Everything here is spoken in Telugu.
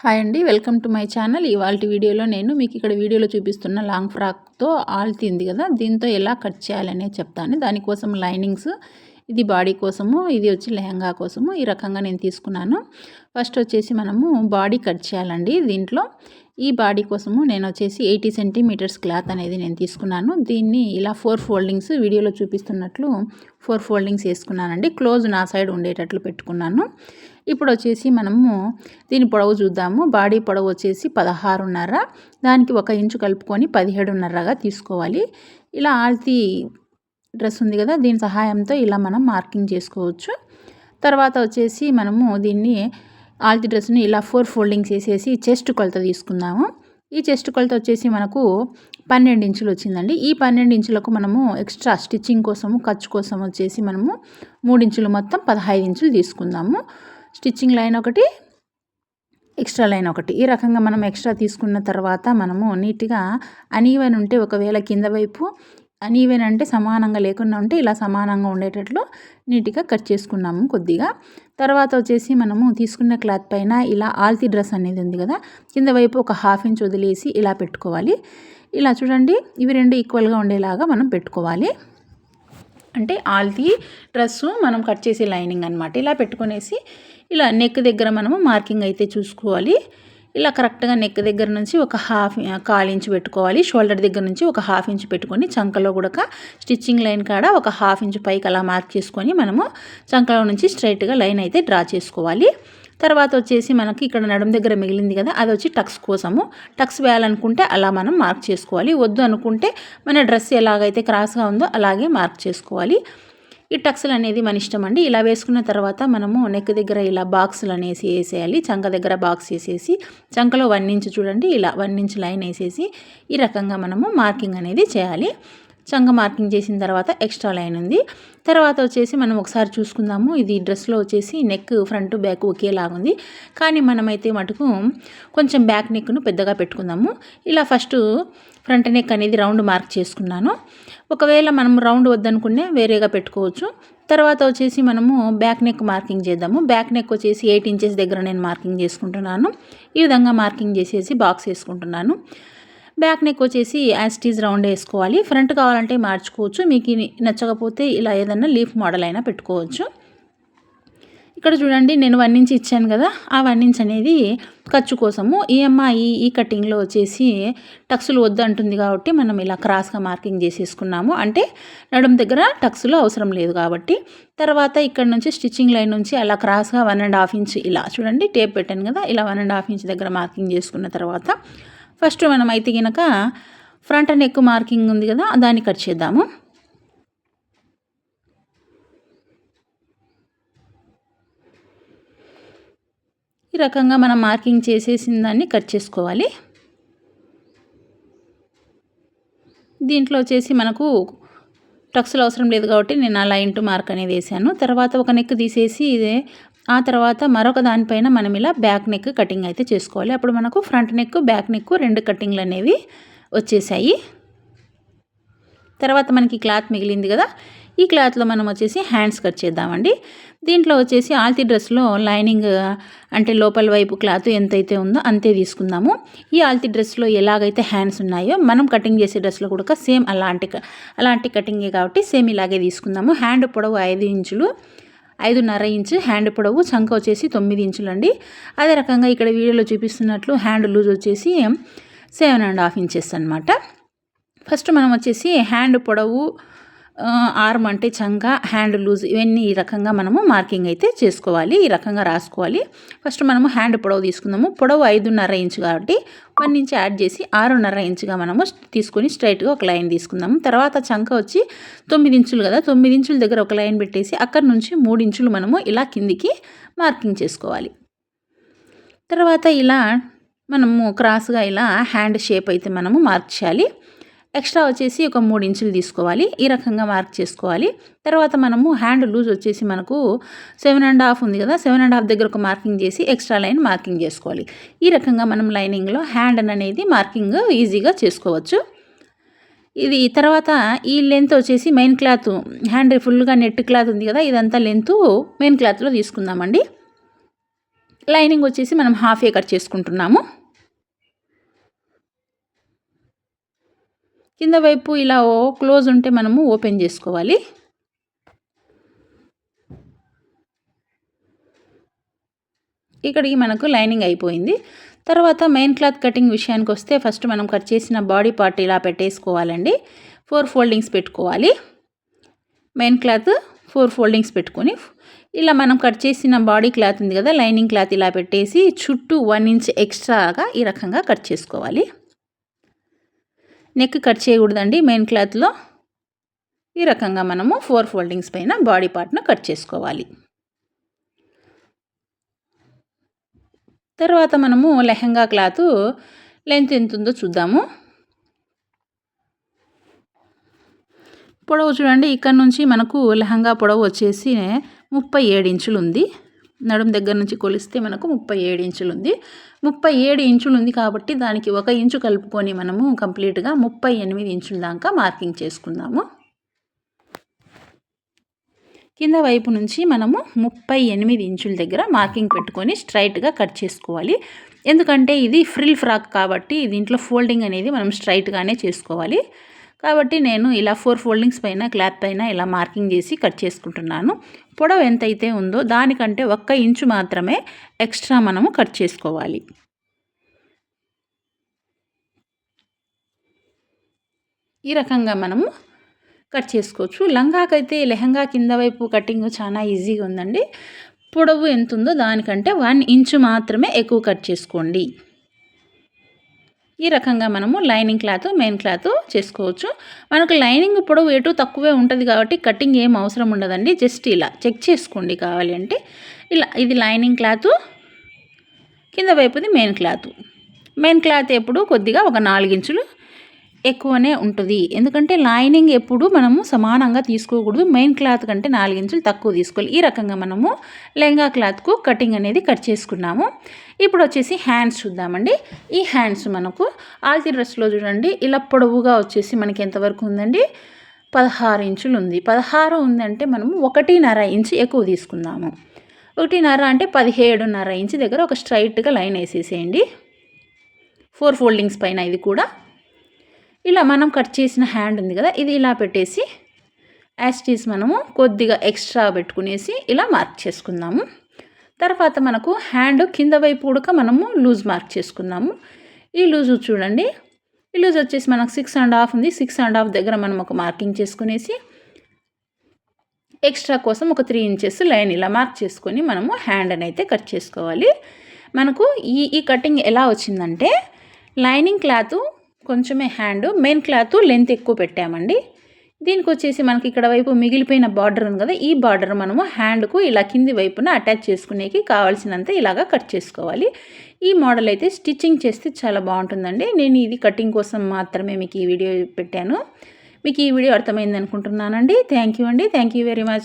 హాయ్ అండి వెల్కమ్ టు మై ఛానల్. ఇవాళ వీడియోలో నేను మీకు ఇక్కడ వీడియోలో చూపిస్తున్న లాంగ్ ఫ్రాక్తో ఆల్తీ ఉంది కదా దీంతో ఎలా కట్ చేయాలనే చెప్తాను. దానికోసం లైనింగ్స్ ఇది బాడీ కోసము ఇది వచ్చి లెహంగా కోసము ఈ రకంగా నేను తీసుకున్నాను. ఫస్ట్ వచ్చేసి మనము బాడీ కట్ చేయాలండి దీంట్లో. ఈ బాడీ కోసము నేను వచ్చేసి ఎయిటీ సెంటీమీటర్స్ క్లాత్ అనేది నేను తీసుకున్నాను. దీన్ని ఇలా ఫోర్ ఫోల్డింగ్స్ వీడియోలో చూపిస్తున్నట్లు ఫోర్ ఫోల్డింగ్స్ వేసుకున్నానండి. క్లోజ్ నా సైడ్ ఉండేటట్లు పెట్టుకున్నాను. ఇప్పుడు వచ్చేసి మనము దీని పొడవు చూద్దాము. బాడీ పొడవు వచ్చేసి పదహారున్నర. దానికి ఒక ఇంచు కలుపుకొని పదిహేడున్నరగా తీసుకోవాలి. ఇలా ఆల్తీ డ్రెస్ ఉంది కదా దీని సహాయంతో ఇలా మనం మార్కింగ్ చేసుకోవచ్చు. తర్వాత వచ్చేసి మనము దీన్ని ఆల్తీ డ్రెస్ని ఇలా ఫోర్ ఫోల్డింగ్స్ వేసేసి చెస్ట్ కొలత తీసుకుందాము. ఈ చెస్ట్ కొలత వచ్చేసి మనకు పన్నెండు ఇంచులు వచ్చిందండి. ఈ పన్నెండు ఇంచులకు మనము ఎక్స్ట్రా స్టిచ్చింగ్ కోసము ఖర్చు కోసం వచ్చేసి మనము మూడు ఇంచులు మొత్తం పదహైదు ఇంచులు తీసుకుందాము. స్టిచ్చింగ్ లైన్ ఒకటి ఎక్స్ట్రా లైన్ ఒకటి. ఈ రకంగా మనం ఎక్స్ట్రా తీసుకున్న తర్వాత మనము నీట్గా అనీవెన్ ఉంటే ఒకవేళ కింద వైపు అనీవెన్ అంటే సమానంగా లేకుండా ఉంటే ఇలా సమానంగా ఉండేటట్లు నీట్గా కట్ చేసుకున్నాము కొద్దిగా. తర్వాత వచ్చేసి మనము తీసుకున్న క్లాత్ పైన ఇలా ఆల్తీ డ్రెస్ అనేది ఉంది కదా కింద వైపు ఒక హాఫ్ ఇంచ్ వదిలేసి ఇలా పెట్టుకోవాలి. ఇలా చూడండి ఇవి రెండు ఈక్వల్గా ఉండేలాగా మనం పెట్టుకోవాలి. అంటే ఆల్తీ డ్రెస్సు మనం కట్ చేసే లైనింగ్ అనమాట ఇలా పెట్టుకునేసి ఇలా నెక్ దగ్గర మనము మార్కింగ్ అయితే చూసుకోవాలి. ఇలా కరెక్ట్గా నెక్ దగ్గర నుంచి ఒక హాఫ్ కాల్ ఇంచ్ పెట్టుకోవాలి. షోల్డర్ దగ్గర నుంచి ఒక హాఫ్ ఇంచ్ పెట్టుకొని చంకలో కూడా స్టిచ్చింగ్ లైన్ కాడ ఒక హాఫ్ ఇంచ్ పైకి అలా మార్క్ చేసుకొని మనము చంకలో నుంచి స్ట్రైట్గా లైన్ అయితే డ్రా చేసుకోవాలి. తర్వాత వచ్చేసి మనకి ఇక్కడ నడుము దగ్గర మిగిలింది కదా అది వచ్చి టక్స్ కోసము. టక్స్ వేయాలనుకుంటే అలా మనం మార్క్ చేసుకోవాలి. వద్దు అనుకుంటే మన డ్రెస్ ఎలాగైతే క్రాస్గా ఉందో అలాగే మార్క్ చేసుకోవాలి. ఈ టక్స్లు అనేది మన ఇష్టం అండి. ఇలా వేసుకున్న తర్వాత మనము నెక్ దగ్గర ఇలా బాక్సులు అనేసి వేసేయాలి. చంక దగ్గర బాక్స్ వేసేసి చంకలో వన్ ఇంచ్ చూడండి ఇలా వన్ ఇంచ్ లైన్ వేసేసి ఈ రకంగా మనము మార్కింగ్ అనేది చేయాలి. చంక మార్కింగ్ చేసిన తర్వాత ఎక్స్ట్రా లైన్ ఉంది. తర్వాత వచ్చేసి మనం ఒకసారి చూసుకుందాము. ఇది డ్రెస్లో వచ్చేసి నెక్ ఫ్రంట్ బ్యాక్ ఒకేలాగుంది కానీ మనమైతే మటుకు కొంచెం బ్యాక్ నెక్ను పెద్దగా పెట్టుకుందాము. ఇలా ఫస్ట్ ఫ్రంట్ నెక్ అనేది రౌండ్ మార్క్ చేసుకున్నాను. ఒకవేళ మనం రౌండ్ వద్దనుకునే వేరేగా పెట్టుకోవచ్చు. తర్వాత వచ్చేసి మనము బ్యాక్ నెక్ మార్కింగ్ చేద్దాము. బ్యాక్ నెక్ వచ్చేసి ఎయిట్ ఇంచెస్ దగ్గర నేను మార్కింగ్ చేసుకుంటున్నాను. ఈ విధంగా మార్కింగ్ చేసేసి బాక్స్ వేసుకుంటున్నాను. బ్యాక్ నెక్ వచ్చేసి యాస్టీజ్ రౌండ్ వేసుకోవాలి. ఫ్రంట్ కావాలంటే మార్చుకోవచ్చు. మీకు నచ్చకపోతే ఇలా ఏదన్నా లీఫ్ మోడల్ అయినా పెట్టుకోవచ్చు. ఇక్కడ చూడండి నేను వన్ ఇంచ్ ఇచ్చాను కదా ఆ వన్ ఇంచ్ అనేది ఖర్చు కోసము ఈ అమ్మాయి ఈ కటింగ్లో వచ్చేసి టక్సులు వద్దు అంటుంది కాబట్టి మనం ఇలా క్రాస్గా మార్కింగ్ చేసేసుకున్నాము. అంటే నడుం దగ్గర టక్సులు అవసరం లేదు కాబట్టి. తర్వాత ఇక్కడ నుంచి స్టిచ్చింగ్ లైన్ నుంచి అలా క్రాస్గా వన్ అండ్ హాఫ్ ఇంచ్ ఇలా చూడండి టేప్ పెట్టాను కదా ఇలా వన్ అండ్ హాఫ్ ఇంచ్ దగ్గర మార్కింగ్ చేసుకున్న తర్వాత ఫస్ట్ మనం అయితే కనుక ఫ్రంట్ అండ్ ఎక్కువ మార్కింగ్ ఉంది కదా దాన్ని కట్ చేద్దాము. ఈ రకంగా మనం మార్కింగ్ చేసేసిన దాన్ని కట్ చేసుకోవాలి. దీంట్లో వచ్చేసి మనకు టక్స్లు అవసరం లేదు కాబట్టి నేను అలా ఇంటూ మార్క్ అనేది వేసాను. తర్వాత ఒక నెక్ తీసేసి ఇదే ఆ తర్వాత మరొక దానిపైన మనం ఇలా బ్యాక్ నెక్ కటింగ్ అయితే చేసుకోవాలి. అప్పుడు మనకు ఫ్రంట్ నెక్ బ్యాక్ నెక్ రెండు కటింగ్లు అనేవి వచ్చేసాయి. తర్వాత మనకి క్లాత్ మిగిలింది కదా ఈ క్లాత్లో మనం వచ్చేసి హ్యాండ్స్ కట్ చేద్దామండి. దీంట్లో వచ్చేసి ఆల్తీ డ్రెస్లో లైనింగ్ అంటే లోపల వైపు క్లాత్ ఎంతైతే ఉందో అంతే తీసుకుందాము. ఈ ఆల్తీ డ్రెస్లో ఎలాగైతే హ్యాండ్స్ ఉన్నాయో మనం కటింగ్ చేసే డ్రెస్లో కూడా సేమ్ అలాంటి అలాంటి కటింగే కాబట్టి సేమ్ ఇలాగే తీసుకుందాము. హ్యాండ్ పొడవు ఐదు ఇంచులు ఐదున్నర ఇంచు హ్యాండ్ పొడవు చంక వచ్చేసి తొమ్మిది ఇంచులు అండి అదే రకంగా ఇక్కడ వీడియోలో చూపిస్తున్నట్లు హ్యాండ్ లూజ్ వచ్చేసి సెవెన్ అండ్ హాఫ్ ఇంచెస్ అనమాట ఫస్ట్ మనం వచ్చేసి హ్యాండ్ పొడవు ఆర్మ్ అంటే చంక హ్యాండ్ లూజ్ ఇవన్నీ ఈ రకంగా మనము మార్కింగ్ అయితే చేసుకోవాలి ఈ రకంగా రాసుకోవాలి. ఫస్ట్ మనము హ్యాండ్ పొడవు తీసుకుందాము. పొడవు ఐదున్నర ఇంచు కాబట్టి వన్ ఇంచ్ యాడ్ చేసి ఆరున్నర ఇంచుగా మనము తీసుకొని స్ట్రైట్గా ఒక లైన్ తీసుకుందాము. తర్వాత చంక వచ్చి తొమ్మిది ఇంచులు కదా తొమ్మిది ఇంచుల దగ్గర ఒక లైన్ పెట్టేసి అక్కడి నుంచి మూడు ఇంచులు మనము ఇలా కిందికి మార్కింగ్ చేసుకోవాలి. తర్వాత ఇలా మనము క్రాస్గా ఇలా హ్యాండ్ షేప్ అయితే మనము మార్క్ చేయాలి. ఎక్స్ట్రా వచ్చేసి ఒక మూడు ఇంచులు తీసుకోవాలి. ఈ రకంగా మార్క్ చేసుకోవాలి. తర్వాత మనము హ్యాండ్ లూజ్ వచ్చేసి మనకు సెవెన్ అండ్ హాఫ్ ఉంది కదా సెవెన్ అండ్ హాఫ్ దగ్గర ఒక మార్కింగ్ చేసి ఎక్స్ట్రా లైన్ మార్కింగ్ చేసుకోవాలి. ఈ రకంగా మనం లైనింగ్లో హ్యాండ్ అనేది మార్కింగ్ ఈజీగా చేసుకోవచ్చు. ఇది తర్వాత ఈ లెంత్ వచ్చేసి మెయిన్ క్లాత్ హ్యాండ్ ఫుల్గా నెట్ క్లాత్ ఉంది కదా ఇదంతా లెంత్ మెయిన్ క్లాత్లో తీసుకుందామండి. లైనింగ్ వచ్చేసి మనం హాఫ్ ఏ కట్ చేసుకుంటున్నాము. కింద వైపు ఇలా క్లోజ్ ఉంటే మనము ఓపెన్ చేసుకోవాలి. ఇక్కడికి మనకు లైనింగ్ అయిపోయింది. తర్వాత మెయిన్ క్లాత్ కటింగ్ విషయానికి వస్తే ఫస్ట్ మనం కట్ చేసిన బాడీ పార్ట్ ఇలా పెట్టేసుకోవాలండి. ఫోర్ ఫోల్డింగ్స్ పెట్టుకోవాలి. మెయిన్ క్లాత్ ఫోర్ ఫోల్డింగ్స్ పెట్టుకొని ఇలా మనం కట్ చేసిన బాడీ క్లాత్ ఉంది కదా లైనింగ్ క్లాత్ ఇలా పెట్టేసి చుట్టూ వన్ ఇంచ్ ఎక్స్ట్రాగా ఈ రకంగా కట్ చేసుకోవాలి. నెక్ కట్ చేయకూడదండి మెయిన్ క్లాత్లో. ఈ రకంగా మనము ఫోర్ ఫోల్డింగ్స్ పైన బాడీ పార్ట్ను కట్ చేసుకోవాలి. తర్వాత మనము లెహంగా క్లాత్ లెంత్ ఎంత ఉందో చూద్దాము. పొడవు చూడండి ఇక్కడ నుంచి మనకు లెహంగా పొడవు వచ్చేసి ముప్పై ఏడు ఇంచులు ఉంది. నడుం దగ్గర నుంచి కొలిస్తే మనకు ముప్పై ఏడు ఇంచులు ఉంది ముప్పై ఏడు ఇంచులు ఉంది కాబట్టి దానికి ఒక ఇంచు కలుపుకొని మనము కంప్లీట్గా ముప్పై ఎనిమిది ఇంచుల దాకా మార్కింగ్ చేసుకుందాము. కింద వైపు నుంచి మనము ముప్పై ఎనిమిది ఇంచుల దగ్గర మార్కింగ్ పెట్టుకొని స్ట్రైట్గా కట్ చేసుకోవాలి. ఎందుకంటే ఇది ఫ్రిల్ ఫ్రాక్ కాబట్టి దీంట్లో ఫోల్డింగ్ అనేది మనం స్ట్రైట్గానే చేసుకోవాలి. కాబట్టి నేను ఇలా ఫోర్ ఫోల్డింగ్స్ పైన క్లాత్ పైన ఇలా మార్కింగ్ చేసి కట్ చేసుకుంటున్నాను. పొడవు ఎంతైతే ఉందో దానికంటే ఒక్క ఇంచు మాత్రమే ఎక్స్ట్రా మనము కట్ చేసుకోవాలి. ఈ రకంగా మనము కట్ చేసుకోవచ్చు. లంగాకైతే లెహంగా కింద వైపు కటింగ్ చాలా ఈజీగా ఉందండి. పొడవు ఎంత ఉందో దానికంటే వన్ ఇంచు మాత్రమే ఎక్కువ కట్ చేసుకోండి. ఈ రకంగా మనము లైనింగ్ క్లాత్ మెయిన్ క్లాత్ చేసుకోవచ్చు. మనకు లైనింగ్ పొడవు ఎటు తక్కువే ఉంటుంది కాబట్టి కటింగ్ ఏం అవసరం ఉండదండి. జస్ట్ ఇలా చెక్ చేసుకోండి కావాలి అంటే. ఇలా ఇది లైనింగ్ క్లాత్ కింద వైపుది మెయిన్ క్లాత్. మెయిన్ క్లాత్ ఎప్పుడు కొద్దిగా ఒక నాలుగించులు ఎక్కువనే ఉంటుంది. ఎందుకంటే లైనింగ్ ఎప్పుడు మనము సమానంగా తీసుకోకూడదు. మెయిన్ క్లాత్ కంటే నాలుగించులు తక్కువ తీసుకోవాలి. ఈ రకంగా మనము లెహంగా క్లాత్కు కటింగ్ అనేది కట్ చేసుకున్నాము. ఇప్పుడు వచ్చేసి హ్యాండ్స్ చూద్దామండి. ఈ హ్యాండ్స్ మనకు ఆల్తీ డ్రెస్లో చూడండి. ఇలా పొడవుగా వచ్చేసి మనకి ఎంతవరకు ఉందండి? పదహారు ఇంచులు ఉంది. పదహారు ఉందంటే మనము ఒకటిన్నర ఇంచు ఎక్కువ తీసుకుందాము. ఒకటిన్నర అంటే పదిహేడున్నర ఇంచు దగ్గర ఒక స్ట్రైట్గా లైన్ వేసేసేయండి. ఫోర్ ఫోల్డింగ్స్ పైన ఇది కూడా. ఇలా మనం కట్ చేసిన హ్యాండ్ ఉంది కదా ఇది ఇలా పెట్టేసి యాస్టీస్ మనము కొద్దిగా ఎక్స్ట్రా పెట్టుకునేసి ఇలా మార్క్ చేసుకుందాము. తర్వాత మనకు హ్యాండ్ కింద వైపు ఉడక మనము లూజ్ మార్క్ చేసుకుందాము. ఈ లూజ్ చూడండి ఈ లూజ్ వచ్చేసి మనకు సిక్స్ అండ్ హాఫ్ ఉంది. సిక్స్ అండ్ హాఫ్ దగ్గర మనం ఒక మార్కింగ్ చేసుకునేసి ఎక్స్ట్రా కోసం ఒక త్రీ ఇంచెస్ లైన్ ఇలా మార్క్ చేసుకొని మనము హ్యాండ్ అయితే కట్ చేసుకోవాలి. మనకు ఈ ఈ కటింగ్ ఎలా వచ్చిందంటే లైనింగ్ క్లాత్ కొంచెమే హ్యాండ్ మెయిన్ క్లాత్ లెంత్ ఎక్కువ పెట్టామండి. దీనికి వచ్చేసి మనకి ఇక్కడ వైపు మిగిలిపోయిన బార్డర్ ఉంది కదా ఈ బార్డర్ మనము హ్యాండ్కు ఇలా కింది వైపున అటాచ్ చేసుకునేకి కావాల్సినంత ఇలాగా కట్ చేసుకోవాలి. ఈ మోడల్ అయితే స్టిచ్చింగ్ చేస్తే చాలా బాగుంటుందండి. నేను ఇది కటింగ్ కోసం మాత్రమే మీకు ఈ వీడియో పెట్టాను. మీకు ఈ వీడియో అర్థమైంది అనుకుంటున్నానండి. థ్యాంక్ యూ అండి. Thank you very much